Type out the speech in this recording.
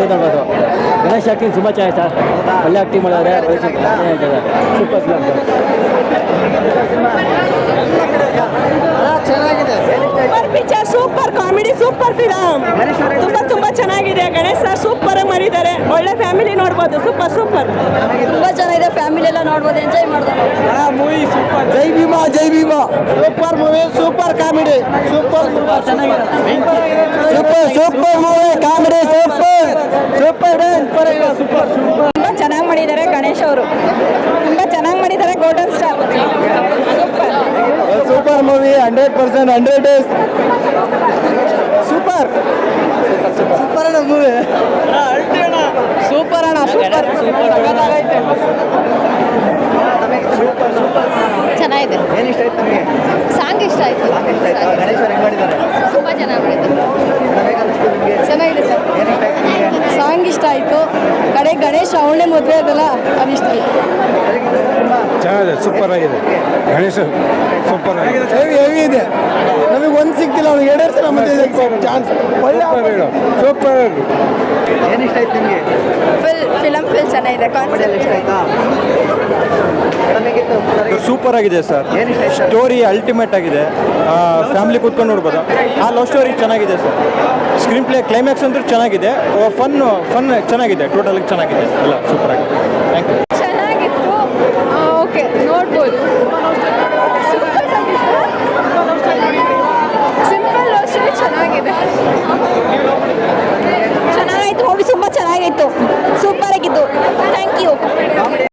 ನೋಡ್ಬೋದು ಗಣೇಶ್ ಆ್ಯಕ್ಟಿಂಗ್ ತುಂಬ ಚೆನ್ನಾಗಿ ಸರ್ ಒಳ್ಳೆ ಆ್ಯಕ್ಟಿಂಗ್ ಮಾಡಿದ್ರೆ super film super picture super comedy super film ತುಂಬಾ ತುಂಬಾ ಚೆನ್ನಾಗಿದೆ ಗಣೇಶ್ ಸರ್ ಸೂಪರ್ ಮಾಡಿದ್ದಾರೆ. ಒಳ್ಳೆ ಫ್ಯಾಮಿಲಿ ನೋಡ್ಬೋದು. Super super. ತುಂಬಾ ಚೆನ್ನಾಗಿದೆ. ಫ್ಯಾಮಿಲಿ ಎಲ್ಲ ನೋಡ್ಬೋದು. ಎಂಜಾಯ್ ಮಾಡ್ಬೋದು. Movie super. ಜೈ ಭೀಮಾ ಜೈ Bima. Super movie super comedy super super. ಚೆನ್ನಾಗಿದೆ super super movie comedy super super super super ತುಂಬ ಚೆನ್ನಾಗಿ ಮಾಡಿದ್ದಾರೆ ಗಣೇಶ್ ಅವರು. ತುಂಬ ಚೆನ್ನಾಗಿ ಮಾಡಿದ್ದಾರೆ golden star super super movie hundred percent hundred days super super ಅಣ್ಣ ಮೂವಿ ಸೂಪರ್ ಅಣ್ಣ. ಸೂಪರ್ ಚೆನ್ನಾಗಿದೆ ಏನಿಷ್ಟ ಆಯ್ತು ನಿಮಗೆ ಸಾಂಗ್ ಇಷ್ಟ ಆಯ್ತು ಗಣೇಶ್ ಹೆಂಗ್ ಮಾಡಿದ್ದಾರೆ ತುಂಬಾ ಚೆನ್ನಾಗಿ ಮಾಡಿದ್ರು ಹೇಗನ್ನಿಸ್ತು ನಿಮಗೆ ಚೆನ್ನಾಗಿದೆ ಸರ್ ಏನಿಷ್ಟ ಆಯ್ತು ನಿಮಗೆ ಸಾಂಗ್ ಇಷ್ಟ ಆಯ್ತು ಕಡೆ ಗಣೇಶ್ ಅವಳೇ ಮದುವೆ ಅದಲ್ಲ ಅದು ಇಷ್ಟ ಆಯ್ತು. ಚೆನ್ನಾಗಿದೆ ಸೂಪರ್ ಆಗಿದೆ. ಗಣೇಶ ಸೂಪರ್ ಆಗಿದೆ. ಹೆವಿ ಹೆವಿ ಇದೆ. ನಮಗೆ ಒಂದು ಸಿಕ್ತಿಲ್ಲ ಅವ್ನಿಗೆ ಎರಡೆರಡು ಸಲ ಮತ್ತೆ ಚಾನ್ಸ್ ಒಳ್ಳೆ ಸೂಪರ್ ಏನಿಷ್ಟ ಆಯ್ತು ನಿಮಗೆ? ಫಿಲ್ ಫಿಲಮ್ ಫಿಲ್ ಚೆನ್ನಾಗಿದೆ ಕಾನ್ಸೆಪ್ಟ್ ಇಷ್ಟ ಆಯ್ತಾ? ಆಗಿದೆ ಸರ್. ಸ್ಟೋರಿ ಅಲ್ಟಿಮೇಟ್ ಆಗಿದೆ. ಫ್ಯಾಮಿಲಿ ಕೂತ್ಕೊಂಡು ನೋಡ್ಬೋದು. ಆ ಲವ್ ಸ್ಟೋರಿ ಚೆನ್ನಾಗಿದೆ ಸರ್. ಸ್ಕ್ರೀನ್ ಪ್ಲೇ ಕ್ಲೈಮ್ಯಾಕ್ಸ್ ಅಂತೂ ಚೆನ್ನಾಗಿದೆ. ಫನ್ ಫನ್ ಚೆನ್ನಾಗಿದೆ. ಟೋಟಲ್ ಚೆನ್ನಾಗಿದೆ. ಎಲ್ಲ ಸೂಪರ್ ಆಗಿದೆ. ಥ್ಯಾಂಕ್ ಯು ಚೆನ್ನಾಗಿತ್ತು. ಓಕೆ ನೋಡ್ಬೋದು. ಸಿಂಪಲ್ ಅಷ್ಟೇ ಚೆನ್ನಾಗಿದೆ. ಚೆನ್ನಾಗಿತ್ತು ಮೂವಿ ತುಂಬ ಚೆನ್ನಾಗಿತ್ತು ಸೂಪರ್ ಆಗಿತ್ತು. Thank you